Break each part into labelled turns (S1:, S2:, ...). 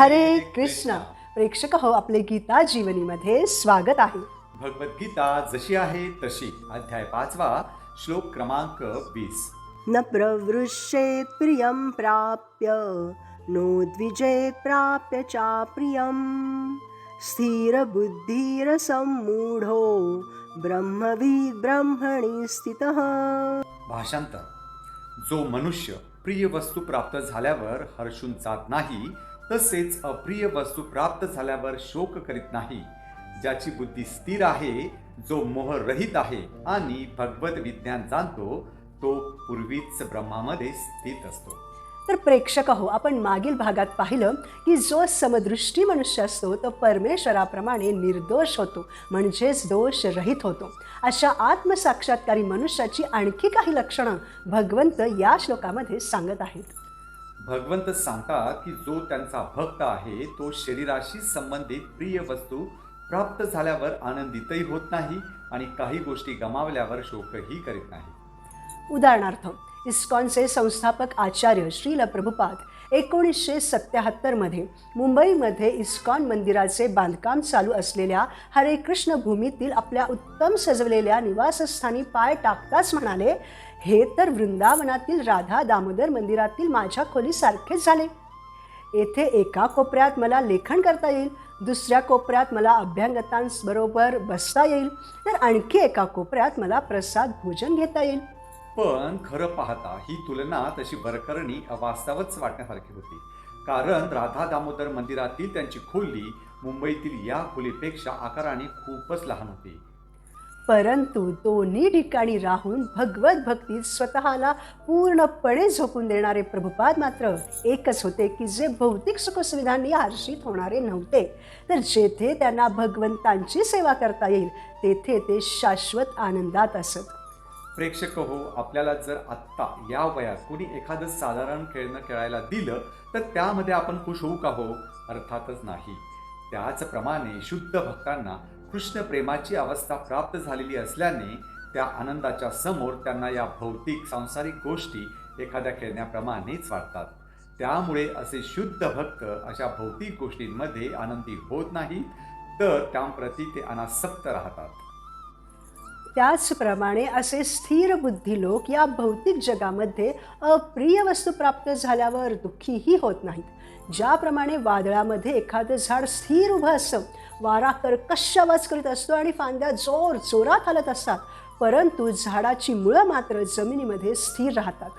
S1: हरे कृष्ण. प्रेक्षक हो आपले गीता जीवनीमध्ये स्वागत आहे.
S2: भगवद्गीता जशी आहे तशी. अध्याय पाचवा श्लोक क्रमांक वीस.
S1: न प्रवृश्येत प्रियं प्राप्य नोद्विजेत प्राप्य चा प्रियं स्थिरबुद्धिरसम्मूढो ब्रह्मविद् ब्रह्मणि स्थितः.
S2: भाषांतर. जो मनुष्य प्रिय वस्तू प्राप्त झाल्यावर हर्षून जात नाही तसेच अप्रिय वस्तू प्राप्त झाल्यावर शोक करीत नाही. ज्याची बुद्धी स्थिर आहे जो मोहरहित आहे आणि भगवत विज्ञान जाणतो तो पूर्वीच ब्रह्मामध्ये स्थित असतो.
S1: तर प्रेक्षक हो आपण मागील भागात पाहिलं की जो समदृष्टी मनुष्य असतो तो परमेश्वराप्रमाणे निर्दोष होतो म्हणजेच दोष रहित होतो. अशा आत्मसाक्षात्कारी मनुष्याची आणखी काही लक्षणं भगवंत या श्लोकामध्ये सांगत आहेत.
S2: भगवंत सांगतात की जो त्यांचा भक्त आहे तो शरीराशी संबंधित प्रिय वस्तू प्राप्त झाल्यावर आनंदितही होत नाही आणि काही गोष्टी गमावल्यावर शोकही करीत नाही.
S1: उदाहरणार्थ इस्कॉनचे संस्थापक आचार्य श्रील प्रभुपाद एकोणीसशे सत्याहत्तरमध्ये मुंबईमध्ये इस्कॉन मंदिराचे बांधकाम चालू असलेल्या हरे कृष्ण भूमीतील आपल्या उत्तम सजवलेल्या निवासस्थानी पाय टाकताच म्हणाले हे तर वृंदावनातील राधा दामोदर मंदिरातील माझ्या खोलीसारखेच झाले. येथे एका कोपऱ्यात मला लेखन करता येईल दुसऱ्या कोपऱ्यात मला अभ्यांगतांबरोबर बसता येईल तर आणखी एका कोपऱ्यात मला प्रसाद भोजन घेता येईल.
S2: पण खरं पाहता ही तुलना तशी वरकरणी अवास्तवच वाटण्यासारखी होती. कारण राधा दामोदर मंदिरातील त्यांची खोली मुंबईतील या खोलीपेक्षा आकाराने खूपच लहान होती.
S1: परंतु दोन्ही ठिकाणी राहून भगवत भक्तीत स्वतःला पूर्णपणे झोकून देणारे प्रभुपाद मात्र एकच होते की जे भौतिक सुखसुविधांनी हर्षित होणारे नव्हते. तर जेथे त्यांना भगवंतांची सेवा करता येईल तेथे ते शाश्वत आनंदात असत.
S2: प्रेक्षक हो आपल्याला जर आत्ता या वयात कोणी एखादं साधारण खेळणं खेळायला दिलं तर त्यामध्ये आपण खुश होऊ का हो? अर्थातच नाही. त्याचप्रमाणे शुद्ध भक्तांना कृष्ण प्रेमाची अवस्था प्राप्त झालेली असल्याने त्या आनंदाच्या समोर त्यांना या भौतिक सांसारिक गोष्टी एखाद्या खेळण्याप्रमाणेच वाटतात. त्यामुळे असे शुद्ध भक्त अशा भौतिक गोष्टींमध्ये आनंदी होत नाही तर त्याप्रती ते अनासक्त राहतात.
S1: त्याचप्रमाणे असे स्थिर बुद्धी लोक या भौतिक जगामध्ये अप्रिय वस्तू प्राप्त झाल्यावर दुःखीही होत नाहीत. ज्याप्रमाणे वादळामध्ये एखादं झाड स्थिर उभं असतं वारा कर्कश आवाज करीत असतो आणि फांद्या जोर जोरात हलत असतात परंतु झाडाची मुळं मात्र जमिनीमध्ये स्थिर राहतात.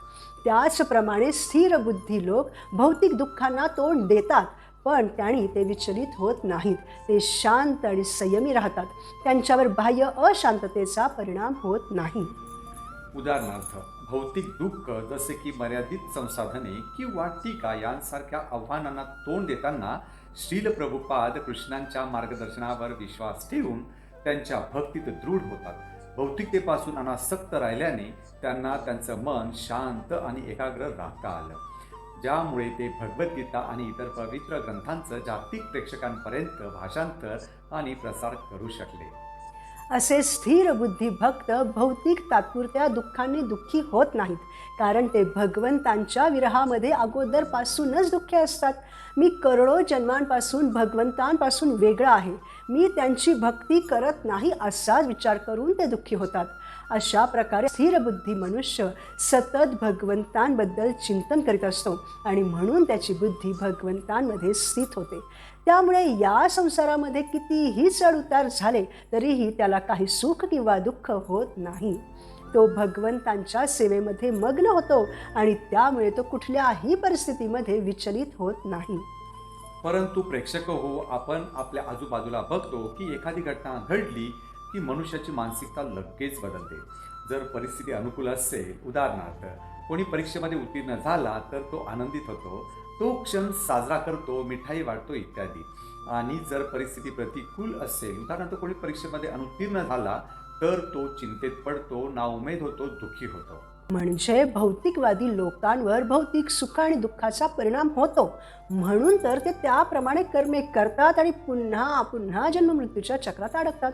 S1: त्याचप्रमाणे स्थिर बुद्धी लोक भौतिक दुःखांना तोंड देतात पण त्यांनी ते विचलित होत नाहीत. ते शांत आणि संयमी राहतात. त्यांच्यावर बाह्य अशांततेचा परिणाम होत नाही.
S2: उदाहरणार्थ भौतिक दुःख जसे की मर्यादित संसाधने किंवा टीका यांसारख्या आव्हानांना तोंड देताना श्रील प्रभुपाद कृष्णांच्या मार्गदर्शनावर विश्वास ठेवून त्यांच्या भक्तीत दृढ होतात. भौतिकतेपासून अनासक्त राहिल्याने त्यांना त्यांचं मन शांत आणि एकाग्र राखता आलं. ज्यामुळे ते भगवद्गीता आणि इतर पवित्र ग्रंथांचं जागतिक प्रेक्षकांपर्यंत भाषांतर आणि प्रसार करू शकले.
S1: असे स्थिर बुद्धी भक्त भौतिक तात्पुरत्या दुःखांनी दुःखी होत नाहीत. कारण ते भगवंतांच्या विरहामध्ये अगोदरपासूनच दुःखी असतात. मी करोडो जन्मांपासून भगवंतांपासून वेगळा आहे. मी त्यांची भक्ती करत नाही असाच विचार करून ते दुःखी होतात. अशा प्रकारे स्थिर बुद्धी मनुष्य सतत भगवंतांबद्दल चिंतन करीत असतो आणि म्हणून त्याची बुद्धी भगवंतांमध्ये स्थित होते. त्यामुळे या संसारामध्ये कितीही चढउतार झाले तरीही त्याला काही सुख किंवा दुःख होत नाही. तो भगवंतांच्या सेवेमध्ये मग्न होतो आणि त्यामुळे तो कुठल्याही परिस्थितीमध्ये विचलित होत नाही.
S2: परंतु प्रेक्षक हो आपण आपल्या आजूबाजूला बघतो की एखादी घटना घडली की मनुष्याची मानसिकता लगेच बदलते. जर परिस्थिती अनुकूल असेल उदाहरणार्थ कोणी परीक्षेमध्ये उत्तीर्ण झाला तर तो आनंदित होतो. तो क्षण साजरा करतो मिठाई वाटतो इत्यादी. आणि जर परिस्थिती प्रतिकूल असेल उदाहरणार्थ कोणी परीक्षेमध्ये अनुत्तीर्ण झाला तर तो चिंतेत पडतो नाउमेद होतो दुःखी होतो.
S1: म्हणजे भौतिकवादी लोकांवर भौतिक सुख आणि दुःखाचा परिणाम होतो. म्हणून तर ते त्याप्रमाणे कर्मे करतात आणि पुन्हा पुन्हा जन्ममृत्यूच्या चक्रात अडकतात.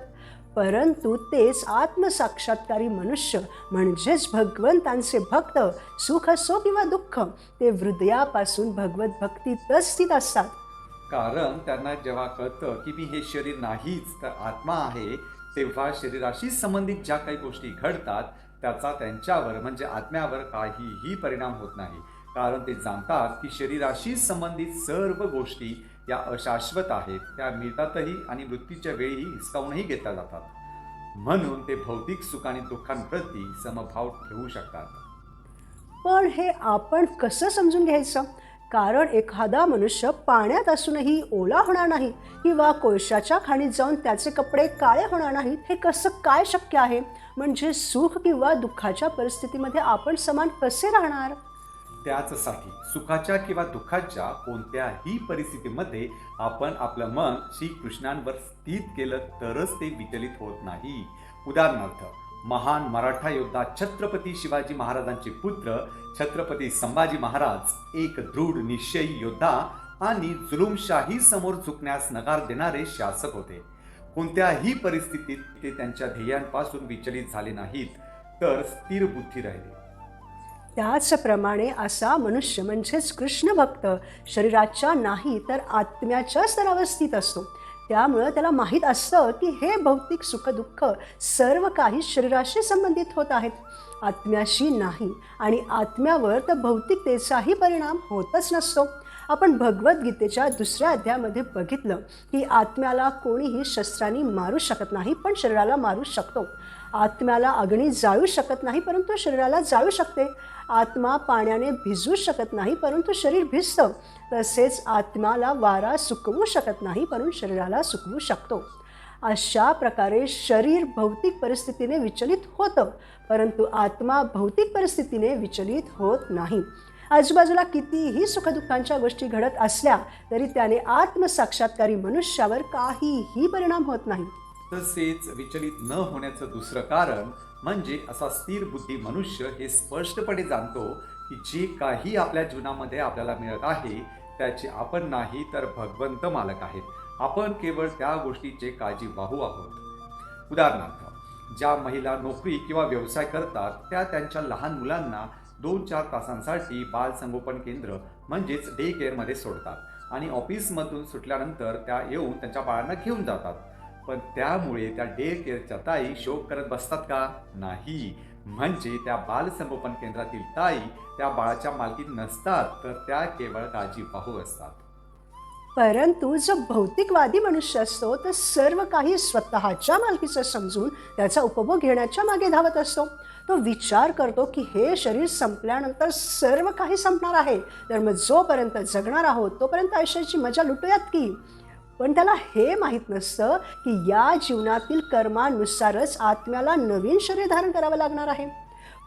S1: परंतु तेच आत्मसाक्षात्कारी मनुष्य म्हणजेच भगवंतांचे भक्त सुख असो किंवा दुःख ते हृदयापासून भगवत भक्तीतच स्थित असतात.
S2: कारण त्यांना जेव्हा कळतं की मी हे शरीर नाहीच तर आत्मा आहे तेव्हा शरीराशी संबंधित ज्या काही गोष्टी घडतात त्याचा त्यांच्यावर म्हणजे आत्म्यावर काहीही परिणाम होत नाही. कारण ते जाणतात की शरीराशी संबंधित सर्व गोष्टी या अशाश्वत आहेत त्या मिळतातही आणि मृत्यूच्या वेळीही हिसकावूनही घेतल्या जातात. म्हणून ते भौतिक सुख आणि दुःखांप्रती समभाव ठेवू शकतात.
S1: पण हे आपण कसं समजून घ्यायचं? कारण एखादा मनुष्य पाण्यात असूनही ओला होणार नाही किंवा कोळशाच्या खाणीत जाऊन त्याचे कपडे काळे होणार नाहीत हे कसं काय शक्य आहे? म्हणजे सुख किंवा दुःखाच्या परिस्थितीमध्ये आपण समान कसे राहणार?
S2: त्याचसाठी सुखाच्या किंवा दुःखाच्या कोणत्याही परिस्थितीमध्ये आपण आपलं मन श्रीकृष्णांवर स्थित केलं तरच ते विचलित होत नाही. उदाहरणार्थ महान मराठा योद्धा छत्रपती शिवाजी महाराजांचे पुत्र छत्रपती संभाजी महाराज एक दृढ निश्चयी योद्धा आणि जुलुमशाही समोर झुकण्यास नकार देणारे शासक होते. कोणत्याही परिस्थितीत ते त्यांच्या ध्येयांपासून विचलित झाले नाहीत तर स्थिर बुद्धी राहिले.
S1: त्याचप्रमाणे असा मनुष्य म्हणजेच कृष्ण भक्त शरीराच्या नाही तर आत्म्याच्या स्तरावर स्थित असतो. त्यामुळं त्याला माहीत असतं की हे भौतिक सुखदुःख सर्व काही शरीराशी संबंधित होत आहेत. आत्म्याशी नाही आणि आत्म्यावर तर भौतिकतेचाही परिणाम होतच नसतो. आपण भगवद्गीतेच्या दुसऱ्या अध्यायामध्ये बघितलं की आत्म्याला कोणीही शस्त्रांनी मारू शकत नाही पण शरीराला मारू शकतो. आत्म्याला अग्नी जाळू शकत नाही परंतु शरीराला जाळू शकते. आत्मा पाण्याने भिजवू शकत नाही परंतु शरीर भिजतं. तसेच आत्म्याला वारा सुकवू शकत नाही परंतु शरीराला सुकवू शकतो. अशा प्रकारे शरीर भौतिक परिस्थितीने विचलित होतं परंतु आत्मा भौतिक परिस्थितीने विचलित होत नाही. आजूबाजूला कितीही सुखदुःखांच्या गोष्टी घडत असल्या तरी त्याने आत्मसाक्षात्कारी मनुष्यावर काहीही परिणाम होत नाही.
S2: तसेच विचलित न होण्याचं दुसरं कारण म्हणजे असा स्थिर बुद्धी मनुष्य हे स्पष्टपणे जाणतो की जे काही आपल्या जीवनामध्ये आपल्याला मिळत आहे त्याचे आपण नाही तर भगवंत मालक आहेत. आपण केवळ त्या गोष्टीचे काळजी वाहू आहोत. उदाहरणार्थ ज्या महिला नोकरी किंवा व्यवसाय करतात त्या त्यांच्या लहान मुलांना दोन चार तासांसाठी बाल संगोपन केंद्र म्हणजेच डे केअरमध्ये सोडतात. आणि ऑफिसमधून सुटल्यानंतर त्या येऊन त्यांच्या बाळांना घेऊन जातात. पण त्यामुळे त्या डे केअरच्या ताई शोक करत बसतात का? नाही. म्हणजे त्या बाल संगोपन केंद्रातील ताई त्या बाळाच्या मालकीत नसतात तर त्या केवळ काळजी पाहू असतात.
S1: परंतु जो भौतिकवादी मनुष्य असतो तर सर्व काही स्वतःच्या मालकीचं समजून त्याचा उपभोग घेण्याच्या मागे धावत असतो. तो विचार करतो की हे शरीर संपल्यानंतर सर्व काही संपणार आहे. तर मग जोपर्यंत जगणार आहोत तोपर्यंत आयुष्याची मजा लुटूयात की? पण त्याला हे माहीत नसतं की या जीवनातील कर्मानुसारच आत्म्याला नवीन शरीर धारण करावं लागणार आहे.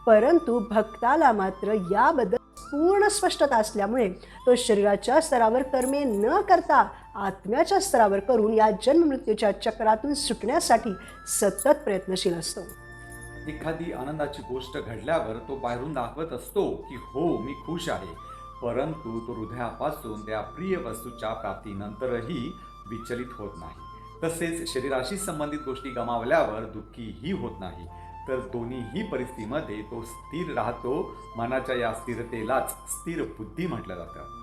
S1: परंतु भक्ताला मात्र याबद्दल पूर्ण स्पष्टता असल्यामुळे तो शरीराच्या स्तरावर कर्मे न करता आत्म्याच्या स्तरावर करून या जन्ममृत्यूच्या चक्रातून सुटण्यासाठी सतत प्रयत्नशील असतो.
S2: एखादी आनंदाची गोष्ट घडल्यावर तो बाहेरून दाखवत असतो की हो मी खुश आहे. परंतु तो हृदयापासून त्या प्रिय वस्तूच्या प्राप्तीनंतरही विचलित होत नाही. तसेच शरीराशी संबंधित गोष्टी गमावल्यावर दुःखीही होत नाही. तर दोन्हीही परिस्थितीमध्ये तो स्थिर राहतो. मनाच्या या स्थिरतेलाच स्थिर बुद्धी म्हटलं जातं.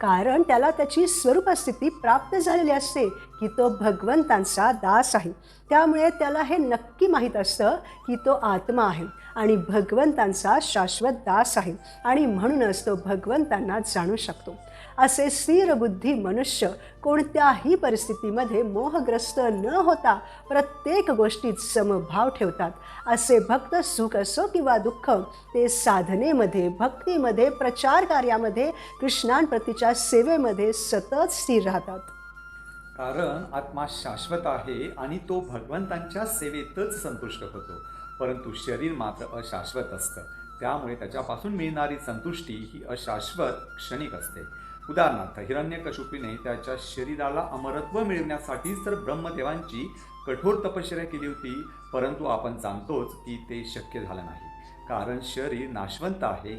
S1: कारण त्याला त्याची स्वरूप स्थिती प्राप्त झालेली असते की तो भगवंतांचा दास आहे. त्यामुळे त्याला हे नक्की माहीत असतं की तो आत्मा आहे आणि भगवंतांचा शाश्वत दास आहे. आणि म्हणूनच तो भगवंतांना जाणू शकतो. असे स्थिरबुद्धी मनुष्य कोणत्याही परिस्थितीमध्ये मोहग्रस्त न होता प्रत्येक गोष्टीत समभाव ठेवतात. असे भक्त सुख असो किंवा दुःख ते साधनेमध्ये भक्तीमध्ये प्रचार कार्यामध्ये कृष्णांप्रतीच्या सेवेमध्ये सतत स्थिर राहतात.
S2: कारण आत्मा शाश्वत आहे आणि तो भगवंतांच्या सेवेतच संतुष्ट होतो. परंतु शरीर मात्र अशाश्वत असतं. त्यामुळे त्याच्यापासून मिळणारी संतुष्टी ही अशाश्वत क्षणिक असते. उदाहरणार्थ हिरण्यकशुपीने त्याच्या शरीराला अमरत्व मिळवण्यासाठीच तर ब्रह्मदेवांची कठोर तपश्चर्या केली होती परंतु आपण जाणतोच की ते शक्य झालं नाही कारण शरीर नाशवंत आहे.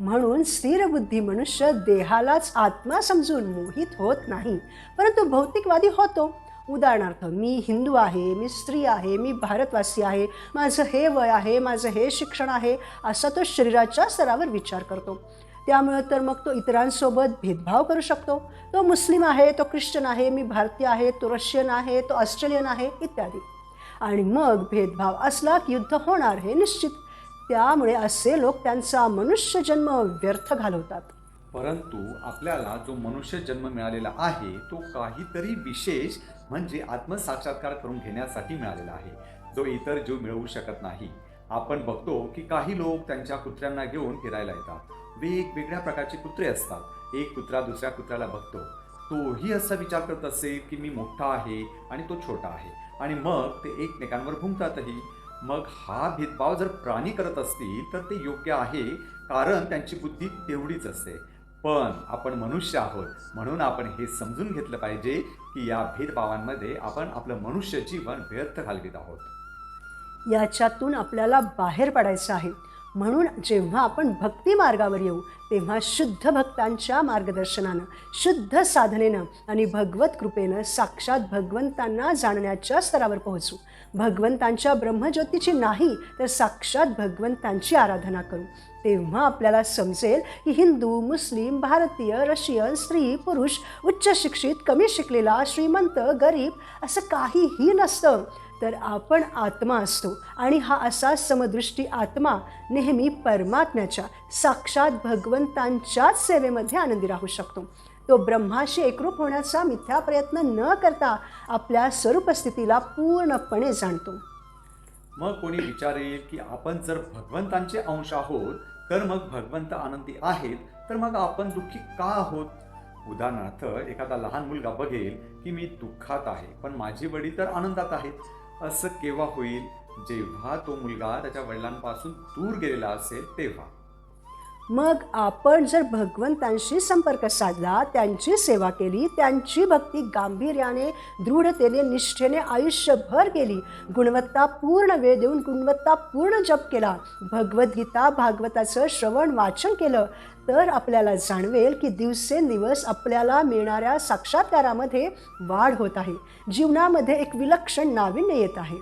S1: म्हणून स्थिरबुद्धी मनुष्य देहालाच आत्मा समजून मोहित होत नाही परंतु भौतिकवादी होतो. उदाहरणार्थ मी हिंदू आहे मी स्त्री आहे मी भारतवासी आहे माझं हे वय आहे माझं हे शिक्षण आहे असा तो शरीराच्या स्तरावर विचार करतो. त्यामुळे तर मग तो इतरांसोबत भेदभाव करू शकतो. तो मुस्लिम आहे तो ख्रिश्चन आहे मी भारतीय आहे तो रशियन आहे तो ऑस्ट्रेलियन आहे इत्यादी. आणि मग भेदभाव असला की युद्ध होणार हे निश्चित. त्यामुळे असे लोक त्यांचा मनुष्य जन्म व्यर्थ घालवतात.
S2: परंतु आपल्याला जो मनुष्य जन्म मिळालेला आहे तो काहीतरी विशेष म्हणजे आत्मसाक्षात्कार करून घेण्यासाठी मिळालेला आहे. जो इतर जीव मिळवू शकत नाही. आपण बघतो की काही लोक त्यांच्या कुत्र्यांना घेऊन फिरायला येतात. वेगवेगळ्या प्रकारचे कुत्रे असतात. एक कुत्रा दुसऱ्या कुत्र्याला बघतो. तोही असा विचार करत असेल की मी मोठा आहे आणि तो छोटा आहे. आणि मग ते एकमेकांवर भुंकतातही मग हा भेदभाव जर प्राणी करत असतील तर ते योग्य आहे कारण त्यांची बुद्धी तेवढीच असते. पण आपण मनुष्य आहोत. म्हणून आपण हे समजून घेतलं पाहिजे की या भेदभावांमध्ये आपण आपलं मनुष्य जीवन व्यर्थ घालवित आहोत.
S1: याच्यातून आपल्याला बाहेर पडायचं आहे. म्हणून जेव्हा आपण भक्ती मार्गावर येऊ तेव्हा शुद्ध भक्तांच्या मार्गदर्शनानं शुद्ध साधनेनं आणि भगवत कृपेनं साक्षात भगवंतांना जाणण्याच्या स्तरावर पोहोचू. भगवंतांच्या ब्रह्मज्योतीची नाही तर साक्षात भगवंतांची आराधना करू. तेव्हा आपल्याला समजेल की हिंदू मुस्लिम भारतीय रशियन स्त्री पुरुष उच्च शिक्षित कमी शिकलेला श्रीमंत गरीब असं काहीही नसतं. तर आपण आत्मा असतो. आणि हा असा समदृष्टी आत्मा नेहमी परमात्म्याच्या साक्षात भगवंतांच्याच सेवेमध्ये आनंदी राहू शकतो. तो ब्रह्माशी एकरूप होण्याचा मिथ्या प्रयत्न न करता आपल्या स्वरूपस्थितीला पूर्णपणे जाणतो.
S2: मग कोणी विचारेल की आपण जर भगवंतांचे अंश आहोत तर मग भगवंत आनंदी आहेत तर मग आपण दुःखी का आहोत? उदाहरणार्थ एखादा लहान मुलगा बघेल की मी दुःखात आहे पण माझे वडील तर आनंदात आहेत. असं केव्हा होईल? जेव्हा तो मुलगा त्याच्या वडिलांपासून दूर गेलेला असेल तेव्हा.
S1: मग आपण जर भगवंतांशी संपर्क साधला त्यांची सेवा केली त्यांची भक्ती गांभीर्याने दृढतेने निष्ठेने आयुष्यभर केली गुणवत्तापूर्ण वेळ देऊन गुणवत्तापूर्ण जप केला भगवद्गीता भागवताचं श्रवण वाचन केलं तर आपल्याला जाणवेल की दिवसेंदिवस आपल्याला मिळणाऱ्या साक्षात्कारामध्ये वाढ होत आहे. जीवनामध्ये एक विलक्षण नाविन्य येत आहे.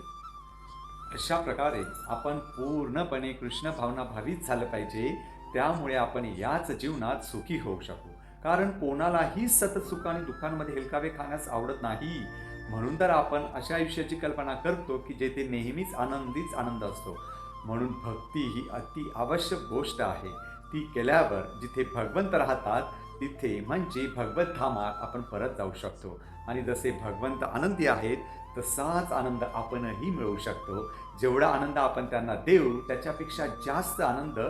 S2: अशा प्रकारे आपण पूर्णपणे कृष्ण भावना भावित झालं पाहिजे. त्यामुळे आपण याच जीवनात सुखी होऊ शकू. कारण कोणालाही सतत सुख आणि दुःखांमध्ये हेलकावे खाण्यास आवडत नाही. म्हणून तर आपण अशा आयुष्याची कल्पना करतो की जेथे नेहमीच आनंदीच आनंद असतो. म्हणून भक्ती ही अति आवश्यक गोष्ट आहे. ती केल्यावर जिथे भगवंत राहतात तिथे म्हणजे भगवत धामात आपण परत जाऊ शकतो. आणि जसे भगवंत आनंदी आहेत तसाच आनंद आपणही मिळवू शकतो. जेवढा आनंद आपण त्यांना देऊ त्याच्यापेक्षा जास्त आनंद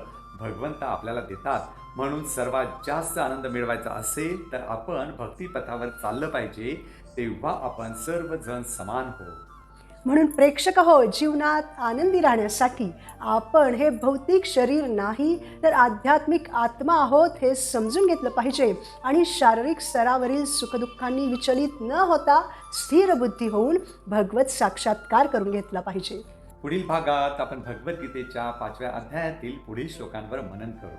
S2: भगवंत आपल्याला देतात. म्हणून सर्वात जास्त आनंद मिळवायचा असेल तर आपण भक्तिपथावर चाललं पाहिजे. तेव्हा आपण सर्वजण समान हो.
S1: म्हणून प्रेक्षक हो जीवनात आनंदी राहण्यासाठी आपण हे भौतिक शरीर नाही तर आध्यात्मिक आत्मा आहोत हे समजून घेतलं पाहिजे. आणि शारीरिक स्तरावरील सुखदुःखांनी विचलित न होता स्थिर बुद्धी होऊन भगवत साक्षात्कार करून घेतला पाहिजे.
S2: पुढील भागात आपण भगवद्गीतेच्या पाचव्या अध्यायातील पुढील श्लोकांवर मनन करू.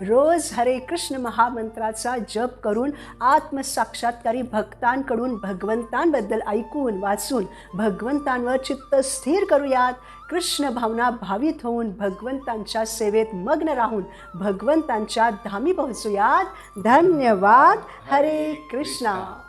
S1: रोज हरे कृष्ण महामंत्राचा जप करून आत्मसाक्षात्कारी भक्तांकडून भगवंतांबद्दल ऐकून वाचून भगवंतांवर चित्त स्थिर करूयात. कृष्ण भावना भावित होऊन भगवंतांच्या सेवेत मग्न राहून भगवंतांच्या धामी पोहोचूयात. धन्यवाद. हरे कृष्णा.